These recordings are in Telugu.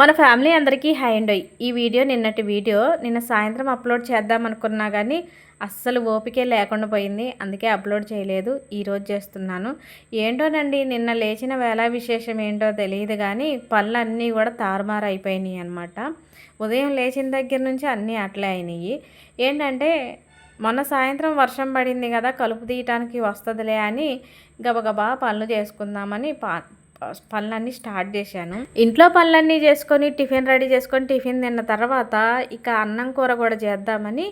మన ఫ్యామిలీ అందరికీ హై అండ్. ఈ వీడియో నిన్నటి వీడియో నిన్న సాయంత్రం అప్లోడ్ చేద్దాం అనుకున్నా కానీ అస్సలు ఓపికే లేకుండా పోయింది. అందుకే అప్లోడ్ చేయలేదు. ఈరోజు చేస్తున్నాను. ఏంటోనండి నిన్న లేచిన వేళ విశేషం ఏంటో తెలియదు కానీ పళ్ళన్నీ కూడా తారుమారు అయిపోయినాయి అనమాట ఉదయం లేచిన దగ్గర నుంచి అన్నీ అట్లే అయినాయి. ఏంటంటే మొన్న సాయంత్రం వర్షం పడింది కదా కలుపు తీయటానికి వస్తుందిలే అని గబగబా పనులు చేసుకుందామని పా పనులన్నీ స్టార్ట్ చేశాను. ఇంట్లో పనులన్నీ చేసుకొని టిఫిన్ రెడీ చేసుకొని టిఫిన్ తిన్న తర్వాత ఇక అన్నం కూర కూడా చేద్దామని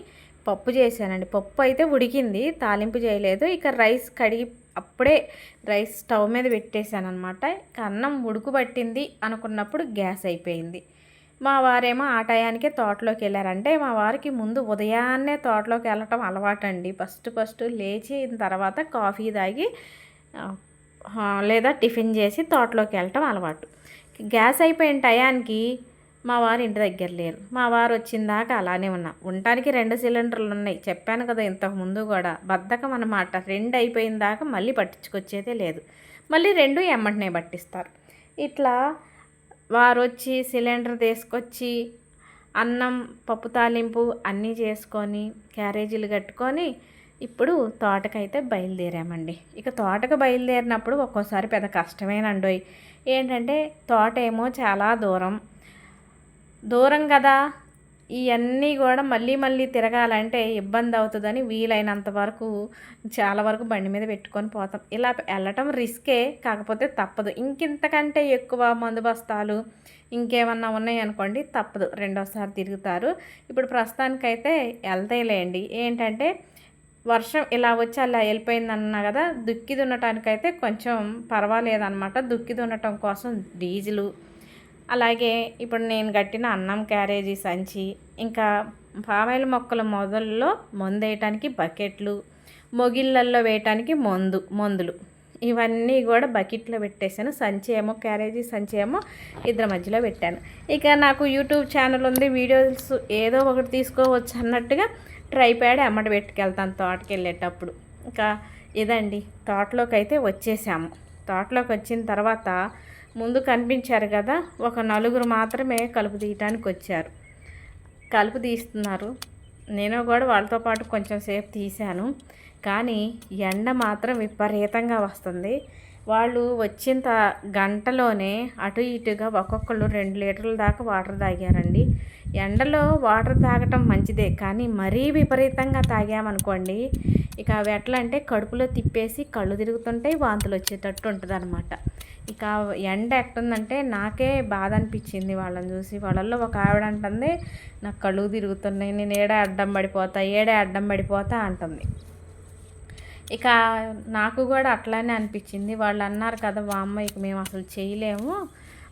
పప్పు చేశానండి. పప్పు అయితే ఉడికింది తాలింపు చేయలేదు. ఇక రైస్ కడిగి అప్పుడే రైస్ స్టవ్ మీద పెట్టేశాను అనమాట ఇక అన్నం ఉడుకుబట్టింది అనుకున్నప్పుడు గ్యాస్ అయిపోయింది. మా వారేమో ఆ టయానికే తోటలోకి వెళ్ళారంటే మా వారికి ముందు ఉదయాన్నే తోటలోకి వెళ్ళటం అలవాటండి. ఫస్ట్ ఫస్ట్ లేచిన తర్వాత కాఫీ తాగి లేదా టిఫిన్ చేసి తోటలోకి వెళ్ళటం అలవాటు. గ్యాస్ అయిపోయిన టయానికి మా వారు ఇంటి దగ్గర లేరు. మా వారు వచ్చిన దాకా అలానే ఉన్నా. ఉండటానికి రెండు సిలిండర్లు ఉన్నాయి. చెప్పాను కదా ఇంతకుముందు కూడా. బద్ధకం అన్నమాట. రెండు అయిపోయిన దాకా మళ్ళీ పట్టించుకొచ్చేదే లేదు. మళ్ళీ రెండు ఎమ్మటనే పట్టిస్తారు. ఇట్లా వారు వచ్చి సిలిండర్ తీసుకొచ్చి అన్నం పప్పు తాలింపు అన్నీ చేసుకొని క్యారేజీలు కట్టుకొని ఇప్పుడు తోటకైతే బయలుదేరామండి. ఇక తోటకు బయలుదేరినప్పుడు ఒక్కోసారి పెద్ద కష్టమేనండోయ్. ఏంటంటే తోట ఏమో చాలా దూరం. దూరం కదా ఇవన్నీ కూడా మళ్ళీ మళ్ళీ తిరగాలంటే ఇబ్బంది అవుతుందని వీలైనంత వరకు చాలా వరకు బండి మీద పెట్టుకొని పోతాం. ఇలా వెళ్ళటం రిస్కే కాకపోతే తప్పదు. ఇంకింతకంటే ఎక్కువ మందు బస్తాలు ఇంకేమన్నా ఉన్నాయనుకోండి తప్పదు. రెండోసారి తిరుగుతారు. ఇప్పుడు ప్రస్తుతానికైతే వెళ్తాయిలేండి. ఏంటంటే వర్షం ఇలా వచ్చి అలా వెళ్ళిపోయిందన్నా కదా దుక్కి దున్నటానికైతే కొంచెం పర్వాలేదన్నమాట. దుక్కి దున్నటం కోసం డీజిలు అలాగే ఇప్పుడు నేను కట్టిన అన్నం క్యారేజీ సంచి ఇంకా పామాయిల్ మొక్కల మొదల్లో మందు వేయటానికి బకెట్లు మొగిళ్ళల్లో వేయటానికి మందు మందులు. ఇవన్నీ కూడా బకెట్లో పెట్టేశాను. సంచి ఏమో క్యారేజీ సంచి ఏమో ఇద్దరి మధ్యలో పెట్టాను. ఇక నాకు యూట్యూబ్ ఛానల్ ఉంది వీడియోస్ ఏదో ఒకటి తీసుకోవచ్చు అన్నట్టుగా ట్రై ప్యాడ్ పెట్టుకెళ్తాను తోటకి వెళ్ళేటప్పుడు ఇంకా ఇదండి తోటలోకి అయితే వచ్చేసాము. తోటలోకి వచ్చిన తర్వాత ముందు కనిపించారు కదా ఒక నలుగురు మాత్రమే కలుపు తీయటానికి వచ్చారు. కలుపు తీస్తున్నారు. నేను కూడా వాళ్ళతో పాటు కొంచెం సేపు తీశాను. కానీ ఎండ మాత్రం విపరీతంగా వస్తుంది. వాళ్ళు వచ్చిన గంటలోనే అటు ఇటుగా ఒక్కొక్కళ్ళు రెండు లీటర్ల దాకా వాటర్ తాగారండి. ఎండలో వాటర్ తాగటం మంచిదే కానీ మరీ విపరీతంగా తాగామనుకోండి ఇక అవి ఎట్లా అంటే కడుపులో తిప్పేసి కళ్ళు తిరుగుతుంటాయి వాంతులు వచ్చేటట్టు ఉంటుంది అనమాట ఇక ఎండ ఎట్టుందంటే నాకే బాధ అనిపించింది వాళ్ళని చూసి. వాళ్ళల్లో ఒక ఆవిడ అంటుంది నాకు కళ్ళు తిరుగుతున్నాయి నేను ఏడే అడ్డం పడిపోతా ఏడే అడ్డం పడిపోతా అంటుంది. ఇక నాకు కూడా అట్లానే అనిపించింది. వాళ్ళు అన్నారు కదా వామ్మ ఇక మేము అసలు చేయలేము.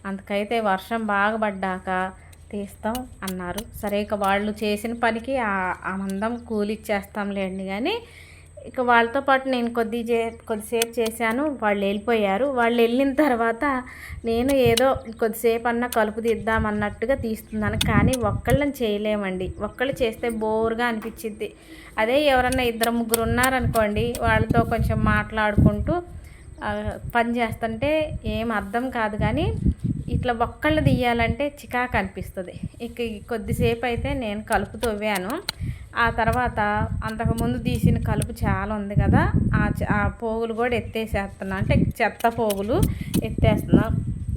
అందుకైతే వర్షం బాగా పడ్డాక తీస్తాం అన్నారు. సరే ఇక వాళ్ళు చేసిన పనికి ఆ మందం కూలిచ్చేస్తాంలేండి. కానీ ఇక వాళ్ళతో పాటు నేను కొద్ది చే కొద్దిసేపు చేశాను. వాళ్ళు వెళ్ళిపోయారు. వాళ్ళు వెళ్ళిన తర్వాత నేను ఏదో కొద్దిసేపు అన్న కలుపు తీద్దాం అన్నట్టుగా తీస్తున్నాను. కానీ ఒక్కళ్ళని చేయలేమండి. ఒక్కళ్ళు చేస్తే బోర్గా అనిపించింది అదే ఎవరన్నా ఇద్దరు ముగ్గురు ఉన్నారనుకోండి వాళ్ళతో కొంచెం మాట్లాడుకుంటూ పని చేస్తుంటే ఏం అర్థం కాదు. కానీ ఇట్లా ఒక్కళ్ళు తీయాలంటే చికాకు అనిపిస్తుంది. ఇక కొద్దిసేపు అయితే నేను కలుపు తవ్వాను. ఆ తర్వాత అంతకుముందు తీసిన కలుపు చాలా ఉంది కదా ఆ పోగులు కూడా ఎత్తేసేస్తున్నా. అంటే చెత్త పోగులు ఎత్తేస్తున్నా.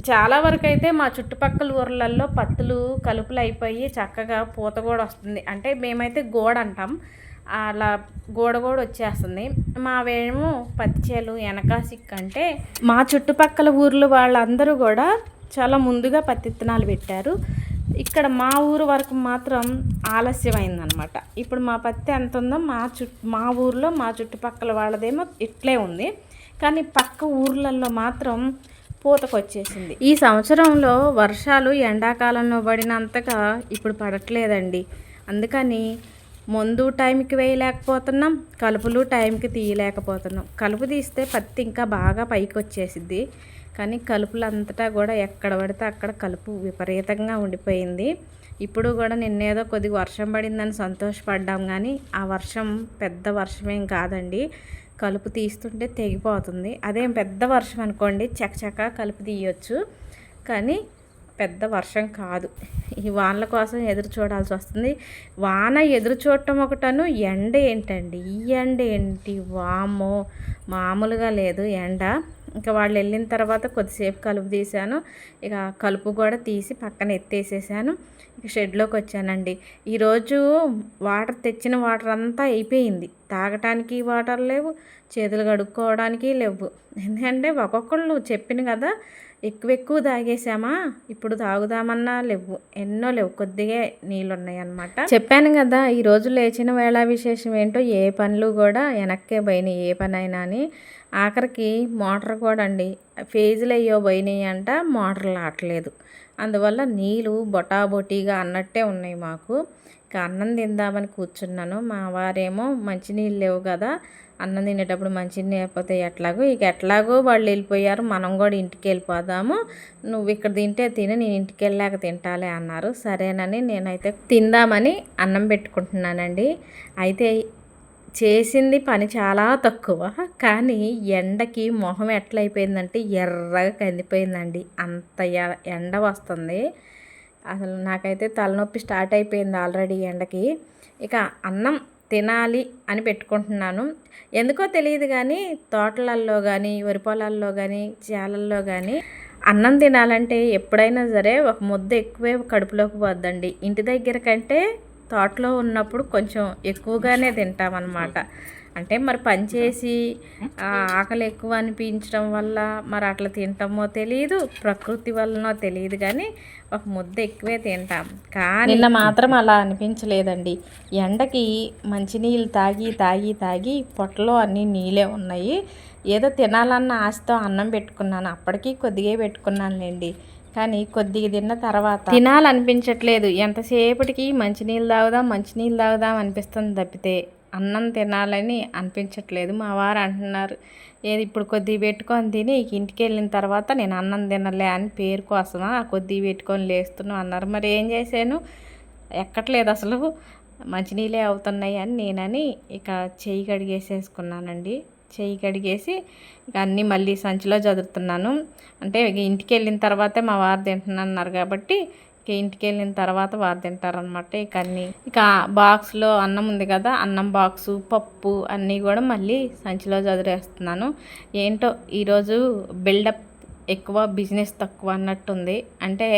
చాలా వరకు అయితే మా చుట్టుపక్కల ఊర్లలో పత్తులు కలుపులు అయిపోయి చక్కగా పూత కూడా వస్తుంది. అంటే మేమైతే గోడ అంటాం. అలా గోడ కూడా వచ్చేస్తుంది. మావేమో పత్తి చేలు వెనక సిక్ అంటే మా చుట్టుపక్కల ఊర్లో వాళ్ళందరూ కూడా చాలా ముందుగా పత్తి విత్తనాలు పెట్టారు. ఇక్కడ మా ఊరు వరకు మాత్రం ఆలస్యమైందనమాట ఇప్పుడు మా పత్తి ఎంత ఉందో మా చు మా ఊర్లో మా చుట్టుపక్కల వాళ్ళదేమో ఇట్లే ఉంది. కానీ పక్క ఊర్లలో మాత్రం పూతకొచ్చేసింది. ఈ సంవత్సరంలో వర్షాలు ఎండాకాలంలో పడినంతగా ఇప్పుడు పడట్లేదండి. అందుకని ముందు టైంకి వేయలేకపోతున్నాం కలుపులు టైంకి తీయలేకపోతున్నాం. కలుపు తీస్తే పత్తి ఇంకా బాగా పైకి వచ్చేసిద్ది. కానీ కలుపులంతటా కూడా ఎక్కడ పడితే అక్కడ కలుపు విపరీతంగా ఉండిపోయింది. ఇప్పుడు కూడా నిన్నేదో కొద్దిగా వర్షం పడిందని సంతోషపడ్డాం కానీ ఆ వర్షం పెద్ద వర్షమేం కాదండి. కలుపు తీస్తుంటే తెగిపోతుంది. అదేం పెద్ద వర్షం అనుకోండి చకచక కలుపు తీయొచ్చు. కానీ పెద్ద వర్షం కాదు. ఈ వానల కోసం ఎదురు చూడాల్సి వస్తుంది. వాన ఎదురు చూడటం ఒకటను ఎండ ఏంటండి? ఈ ఎండ ఏంటి? వామో మామూలుగా లేదు ఎండ. ఇంకా వాళ్ళు వెళ్ళిన తర్వాత కొద్దిసేపు కలుపు తీశాను. ఇక కలుపు కూడా తీసి పక్కన ఎత్తేసేసాను. ఇక షెడ్లోకి వచ్చానండి. ఈరోజు వాటర్ తెచ్చిన వాటర్ అంతా అయిపోయింది. తాగటానికి వాటర్ లేవు చేతులు కడుక్కోవడానికి లేవు. ఎందుకంటే ఒక్కొక్కళ్ళు చెప్పిన కదా ఎక్కువ ఎక్కువ తాగేసామా ఇప్పుడు తాగుదామన్నా లేవు. ఎన్నో లేవు. కొద్దిగా నీళ్ళు ఉన్నాయి అన్నమాట చెప్పాను కదా ఈరోజు లేచిన వేళ విశేషం ఏంటో ఏ పనులు కూడా వెనక్కే పోయినాయి ఏ పని అయినా అని. ఆఖరికి మోటార్ కూడా అండి ఫేజులు అయ్యో పోయినాయి అంట మోటార్ లాటలేదు. అందువల్ల నీళ్ళు బొటాబొటీగా అన్నట్టే ఉన్నాయి మాకు. ఇక అన్నం తిందామని కూర్చున్నాను. మా వారేమో మంచినీళ్ళు లేవు కదా అన్నం తినేటప్పుడు మంచిది లేకపోతే ఎట్లాగో? ఇక ఎట్లాగో వాళ్ళు వెళ్ళిపోయారు. మనం కూడా ఇంటికి వెళ్ళిపోదాము. నువ్వు ఇక్కడ తింటే తిని నేను ఇంటికి వెళ్ళాక తింటాలే అన్నారు. సరేనని నేనైతే తిందామని అన్నం పెట్టుకుంటున్నానండి. అయితే చేసింది పని చాలా తక్కువ. కానీ ఎండకి మొహం ఎట్లయిపోయిందంటే ఎర్రగా కందిపోయిందండి. అంత ఎండ వస్తుంది. అసలు నాకైతే తలనొప్పి స్టార్ట్ అయిపోయింది ఆల్రెడీ ఎండకి. ఇక అన్నం తినాలి అని పెట్టుకుంటున్నాను. ఎందుకో తెలియదు కానీ తోటలల్లో కానీ వరి పొలాల్లో కానీ చేలల్లో కానీ అన్నం తినాలంటే ఎప్పుడైనా సరే ఒక ముద్ద ఎక్కువే కడుపులోకి పోద్దండి. ఇంటి దగ్గర కంటే తోటలో ఉన్నప్పుడు కొంచెం ఎక్కువగానే తింటామన్నమాట. అంటే మరి పనిచేసి ఆకలి ఎక్కువ అనిపించడం వల్ల మరి అట్లా తింటామో తెలియదు ప్రకృతి వల్లనో తెలియదు కానీ ఒక ముద్ద ఎక్కువే తింటాం. కానీ నిన్న మాత్రం అలా అనిపించలేదండి. ఎండకి మంచినీళ్ళు తాగి తాగి తాగి పొట్టలో అన్నీ నీళ్ళే ఉన్నాయి. ఏదో తినాలన్న ఆశతో అన్నం పెట్టుకున్నాను. అప్పటికీ కొద్దిగా పెట్టుకున్నానులేండి. కానీ కొద్దిగా తిన్న తర్వాత తినాలనిపించట్లేదు. ఎంతసేపటికి మంచినీళ్ళు తాగుదాం మంచినీళ్ళు తాగుదాం అనిపిస్తుంది తప్పితే. అన్నం తినాలని అనిపించట్లేదు. మా వారు అంటున్నారు ఏది ఇప్పుడు కొద్దిగా పెట్టుకొని తిని ఇంటికి వెళ్ళిన తర్వాత నేను అన్నం తినలే అని పేరు కోసమా కొద్దిగా పెట్టుకొని లేస్తున్నావు? అన్నారు. మరి ఏం చేశాను? ఎక్కట్లేదు అసలు. మంచినీళ్ళే అవుతున్నాయి అని నేనని ఇక చెయ్యి కడిగేసేసుకున్నానండి. చెయ్యి కడిగేసి ఇక అన్నీ మళ్ళీ సంచిలో చదువుతున్నాను అంటే ఇంటికి వెళ్ళిన తర్వాతే మా వారు తింటున్నారు కాబట్టి ఇంటికి వెళ్ళిన తర్వాత వారు తింటారనమాట ఇక అన్నీ ఇక బాక్స్లో అన్నం ఉంది కదా అన్నం బాక్సు పప్పు అన్నీ కూడా మళ్ళీ సంచిలో చదివేస్తున్నాను. ఏంటో ఈరోజు బిల్డప్ ఎక్కువ బిజినెస్ తక్కువ అన్నట్టుంది. అంటే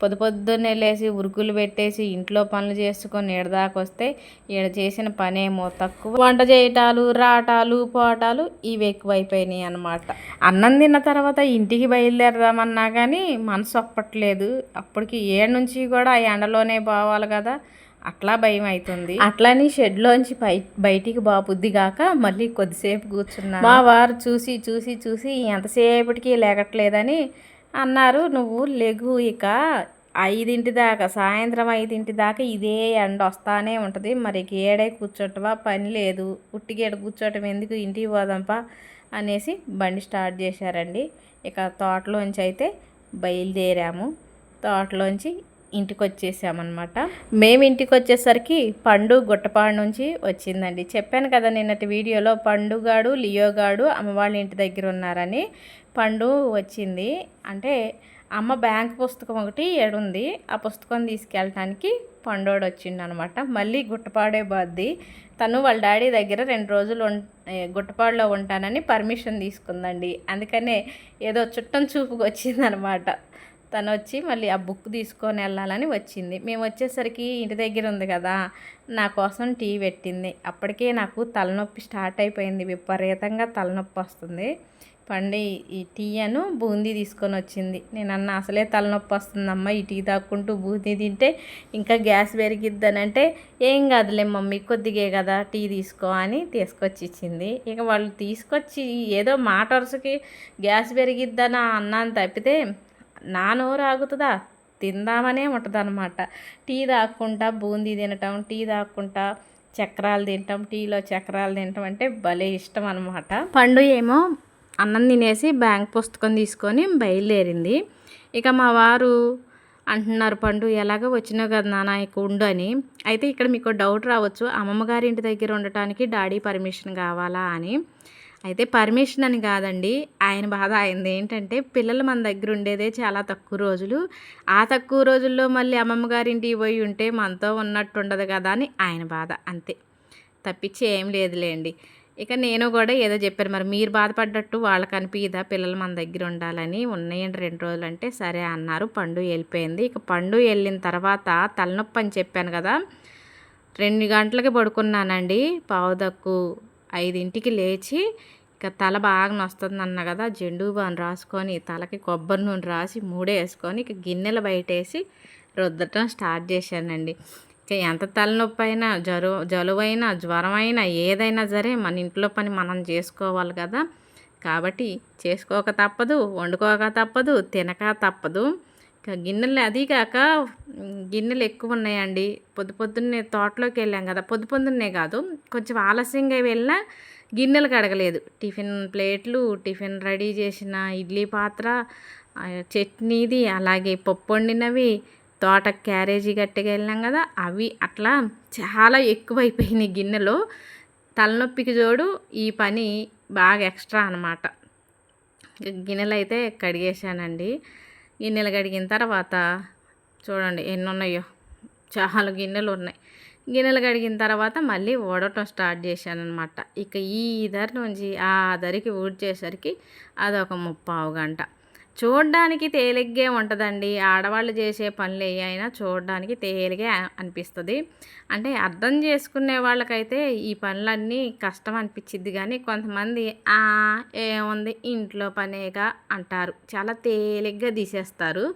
పొద్దు పొద్దున్నే లేచి ఉరుకులు పెట్టేసి ఇంట్లో పనులు చేసుకొని ఏడదాకా వస్తే ఈడ చేసిన పనేమో తక్కువ. వంట చేయటాలు రాటాలు పోటాలు ఇవి ఎక్కువైపోయినాయి అనమాట అన్నం తిన్న తర్వాత ఇంటికి బయలుదేరదామన్నా కానీ మనసు ఒప్పట్లేదు అప్పటికి ఏడు నుంచి కూడా ఆ ఎండలోనే పోవాలి కదా. అట్లా భయం అవుతుంది అట్లని షెడ్లోంచి బై బయటికి బాబుద్ది కాక మళ్ళీ కొద్దిసేపు కూర్చున్నా. మా వారు చూసి చూసి చూసి ఎంతసేపటికి లేకట్లేదని అన్నారు. నువ్వు లెగు ఇక. ఐదింటి దాకా సాయంత్రం ఐదింటి దాకా ఇదే ఎండ వస్తానే ఉంటుంది. మరి ఏడే కూర్చోటవా? పని లేదు. ఉట్టిగేడ కూర్చోటం ఎందుకు? ఇంటికి పోదాంపా? అనేసి బండి స్టార్ట్ చేశారండి. ఇక తోటలోంచి అయితే బయలుదేరాము. తోటలోంచి ఇంటికి వచ్చేసామన్నమాట మేము ఇంటికి వచ్చేసరికి పండు గుట్టపాడు నుంచి వచ్చిందండి. చెప్పాను కదా నిన్నటి వీడియోలో పండుగాడు లియోగాడు అమ్మ వాళ్ళ ఇంటి దగ్గర ఉన్నారని పండు వచ్చింది. అంటే అమ్మ బ్యాంక్ పుస్తకం ఒకటి ఏడుంది. ఆ పుస్తకం తీసుకెళ్ళటానికి పండోడు వచ్చిండు అనమాట మళ్ళీ గుట్టపాడే బాద్ది తను వాళ్ళ డాడీ దగ్గర రెండు రోజులు గుట్టపాడులో ఉంటానని పర్మిషన్ తీసుకుందండి. అందుకనే ఏదో చుట్టం చూపుకి వచ్చిందనమాట తను వచ్చి మళ్ళీ ఆ బుక్ తీసుకొని వెళ్ళాలని వచ్చింది. మేము వచ్చేసరికి ఇంటి దగ్గర ఉంది కదా నా కోసం టీ పెట్టింది. అప్పటికే నాకు తలనొప్పి స్టార్ట్ అయిపోయింది విపరీతంగా తలనొప్పి వస్తుంది. పండి ఈ టీ అను బూందీ తీసుకొని వచ్చింది. నేను అన్న అసలే తలనొప్పి వస్తుందమ్మా ఈ టీ తాక్కుంటూ బూందీ తింటే ఇంకా గ్యాస్ పెరిగిద్దనంటే ఏం కాదులే మమ్మీ కొద్దిగే కదా టీ తీసుకో అని తీసుకొచ్చి ఇచ్చింది ఇక వాళ్ళు తీసుకొచ్చి ఏదో మాట వరుసకి గ్యాస్ పెరిగిద్దన అన్నాను తప్పితే నా నోరు ఆగుతుందా? తిందామనే ఉంటుందన్నమాట. టీ తాక్కుంటా బూందీ తినటం టీ తాక్కుంటా చక్రాలు తింటాం టీలో చక్రాలు తినటం అంటే భలే ఇష్టం అనమాట పండు ఏమో అన్నం తినేసి బ్యాంక్ పుస్తకం తీసుకొని బయలుదేరింది. ఇక మా వారు అంటున్నారు పండు ఎలాగో వచ్చినావు కదా నాన్న ఇక ఉండు అని. అయితే ఇక్కడ మీకు డౌట్ రావచ్చు. అమ్మమ్మ గారి ఇంటి దగ్గర ఉండటానికి డాడీ పర్మిషన్ కావాలా? అని. అయితే పర్మిషన్ అని కాదండి. ఆయన బాధ ఆయనది ఏంటంటే పిల్లలు మన దగ్గర ఉండేదే చాలా తక్కువ రోజులు. ఆ తక్కువ రోజుల్లో మళ్ళీ అమ్మమ్మ గారింటికి పోయి ఉంటే మనతో ఉన్నట్టు ఉండదు కదా అని ఆయన బాధ. అంతే. తప్పించి ఏం లేదులేండి. ఇక నేను కూడా ఏదో చెప్పాను. మరి మీరు బాధపడ్డట్టు వాళ్ళకి అనిపిదా పిల్లలు మన దగ్గర ఉండాలని ఉన్నాయండి రెండు రోజులు అంటే సరే అన్నారు. పండు వెళ్ళిపోయింది. ఇక పండు వెళ్ళిన తర్వాత తలనొప్పి అని చెప్పాను కదా. రెండు గంటలకి పడుకున్నానండి. పావుదక్కు ఐదింటికి లేచి ఇక తల బాగా నొస్తుంది అన్న కదా జెండు బాను రాసుకొని తలకి కొబ్బరి నూనె రాసి మూడే వేసుకొని ఇక గిన్నెలు బయటేసి రుద్దటం స్టార్ట్ చేశానండి. ఇక ఎంత తలనొప్పి అయినా జరు జలువైనా జ్వరమైనా ఏదైనా సరే మన ఇంట్లో పని మనం చేసుకోవాలి కదా. కాబట్టి చేసుకోక తప్పదు వండుకోక తప్పదు తినక తప్పదు. గిన్నెలు అది కాక గిన్నెలు ఎక్కువ ఉన్నాయండి. పొద్దు పొద్దున్నే తోటలోకి వెళ్ళాం కదా పొద్దు పొద్దున్నే కాదు కొంచెం ఆలస్యంగా వెళ్ళినా గిన్నెలు కడగలేదు టిఫిన్ ప్లేట్లు టిఫిన్ రెడీ చేసిన ఇడ్లీ పాత్ర చట్నీది అలాగే పప్పు వండినవి తోట క్యారేజీ గట్టిగా వెళ్ళాం కదా అవి అట్లా చాలా ఎక్కువైపోయినాయి గిన్నెలు. తలనొప్పికి జోడు ఈ పని బాగా ఎక్స్ట్రా అనమాట గిన్నెలు అయితే కడిగేశానండి. గిన్నెలు కడిగిన తర్వాత చూడండి ఎన్ని ఉన్నాయో. చాలా గిన్నెలు ఉన్నాయి. గిన్నెలు కడిగిన తర్వాత మళ్ళీ ఓడటం స్టార్ట్ చేశాను అనమాట ఇక ఈ ధర నుంచి ఆ ధరికి ఊడ్చేసరికి అదొక ముప్పావు గంట. చూడడానికి తేలిగ్గా ఉంటుందండి. ఆడవాళ్ళు చేసే పనులు ఏ అయినా చూడడానికి తేలిగే అనిపిస్తుంది. అంటే అర్థం చేసుకునే వాళ్ళకైతే ఈ పనులన్నీ కష్టం అనిపించిద్ది కానీ కొంతమంది ఏముంది ఇంట్లో పనేగా అంటారు. చాలా తేలిగ్గా తీసేస్తారు.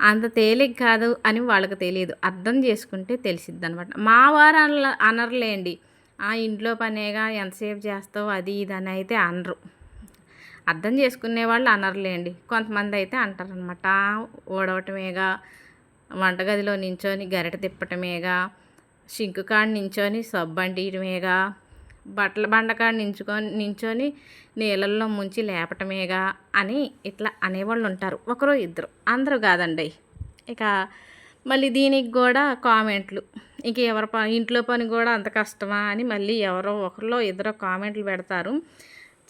అంత తేలిక కాదు అని వాళ్ళకి తెలియదు. అర్థం చేసుకుంటే తెలిసిద్ది అనమాట మా వారు అన అనర్లేండి. ఆ ఇంట్లో పనేగా ఎంతసేపు చేస్తావు అది ఇది అని అయితే అనరు. అర్థం చేసుకునే వాళ్ళు అనర్లేండి. కొంతమంది అయితే అంటారనమాట ఓడవటమేగా వంటగదిలో నించొని గరిట తిప్పటమేగా సింకు కాడ నించొని సబ్బు అంటియటమేగా బట్టల బండకాడ నించుకొని నించొని నీళ్ళల్లో ముంచి లేపటమేగా అని ఇట్లా అనేవాళ్ళు ఉంటారు ఒకరు ఇద్దరు. అందరూ కాదండి. ఇక మళ్ళీ దీనికి కూడా కామెంట్లు. ఇంక ఎవరి పని ఇంట్లో పని కూడా అంత కష్టమా అని మళ్ళీ ఎవరో ఒకరిలో ఇద్దరు కామెంట్లు పెడతారు.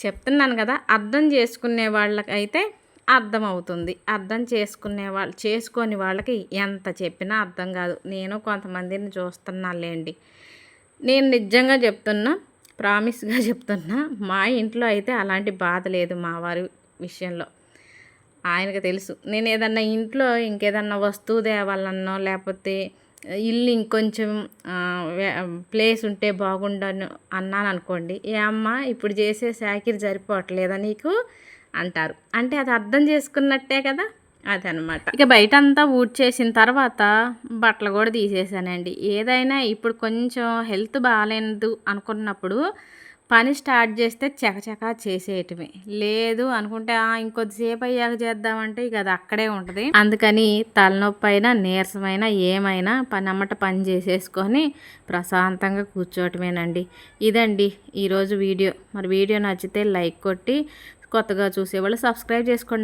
చెప్తున్నాను కదా అర్థం చేసుకునే వాళ్ళకైతే అర్థమవుతుంది అర్థం చేసుకునే వాళ్ళు చేసుకొని వాళ్ళకి ఎంత చెప్పినా అర్థం కాదు. నేను కొంతమందిని చూస్తున్నాలేండి నేను నిజంగా చెప్తున్నా ప్రామిస్గా చెప్తున్నా మా ఇంట్లో అయితే అలాంటి బాధ లేదు మా వారి విషయంలో. ఆయనకు తెలుసు. నేను ఏదన్నా ఇంట్లో ఇంకేదన్నా వస్తువు తేవాలన్నో లేకపోతే ఇల్లు ఇంకొంచెం ప్లేస్ ఉంటే బాగుండను అన్నాను అనుకోండి ఏ అమ్మ ఇప్పుడు చేసే సాకిరి సరిపోవట్లేదా నీకు? అంటారు. అంటే అది అర్థం చేసుకున్నట్టే కదా? అదనమాట. ఇక బయట అంతా ఊడ్చేసిన తర్వాత బట్టలు కూడా తీసేసానండి. ఏదైనా ఇప్పుడు కొంచెం హెల్త్ బాగాలేదు అనుకున్నప్పుడు పని స్టార్ట్ చేస్తే చకచకా చేసేయటమే. లేదు అనుకుంటే ఇంకొద్దిసేపు అయ్యాక చేద్దామంటే ఇక అది అక్కడే ఉంటుంది. అందుకని తలనొప్పి అయినా నీరసమైనా ఏమైనా పని అమ్మట పని చేసేసుకొని ప్రశాంతంగా కూర్చోవటమేనండి ఇదండి ఈరోజు వీడియో. మరి వీడియో నచ్చితే లైక్ కొట్టి కొత్తగా చూసేవాళ్ళు సబ్స్క్రైబ్ చేసుకోండి.